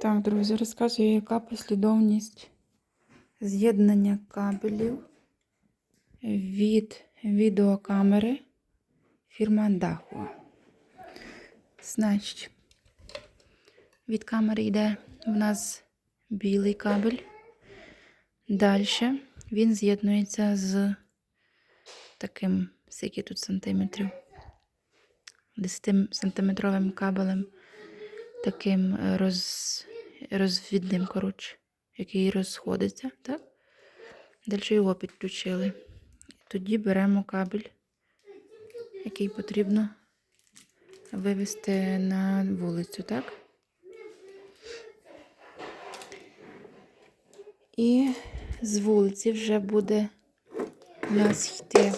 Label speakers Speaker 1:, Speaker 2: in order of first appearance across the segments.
Speaker 1: Так, друзі, розказую, яка послідовність з'єднання кабелів від відеокамери фірма Dahua. Значить, від камери йде в нас білий кабель. Далі він з'єднується з таким, скільки тут сантиметрів, 10 сантиметровим кабелем, таким е, роз, розвідним, коротше, який розходиться, так? Далі його підключили. Тоді беремо кабель, який потрібно вивести на вулицю, так? І з вулиці вже буде у нас йти.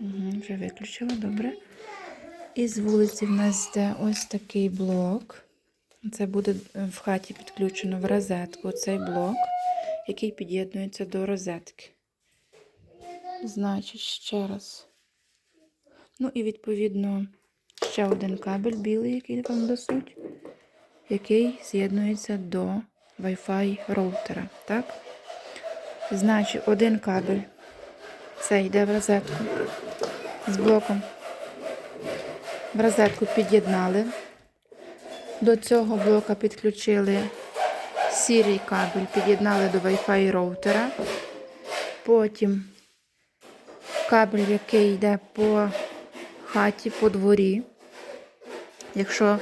Speaker 1: Угу, вже виключила, добре. І з вулиці в нас йде ось такий блок. Це буде в хаті підключено в розетку цей блок, який під'єднується до розетки. Значить, ще раз. Ну і відповідно ще один кабель білий, який вам досуть, який з'єднується до Wi-Fi роутера. Так? Значить, один кабель. Це йде в розетку з блоком. В розетку під'єднали. До цього блока підключили сірий кабель, під'єднали до Wi-Fi роутера. Потім кабель, який йде по хаті, по дворі. Якщо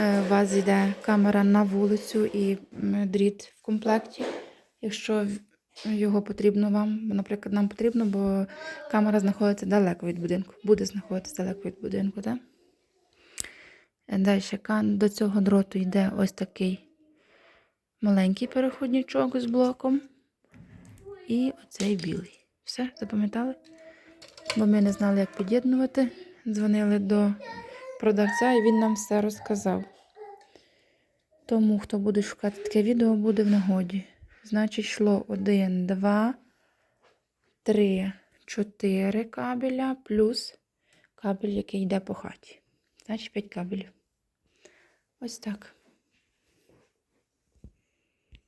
Speaker 1: е, у вас йде камера на вулицю і дріт в комплекті, якщо його потрібно вам, наприклад, нам потрібно, бо камера знаходиться далеко від будинку, буде знаходитися далеко від будинку, так? Далі до цього дроту йде ось такий маленький переходничок з блоком. І оцей білий. Все, запам'ятали? Бо ми не знали, як під'єднувати. Дзвонили до продавця і він нам все розказав. Тому, хто буде шукати таке відео, буде в нагоді. Значить, йшло 1, 2, 3, 4 кабеля плюс кабель, який йде по хаті. Значить, 5 кабелів. Ось так.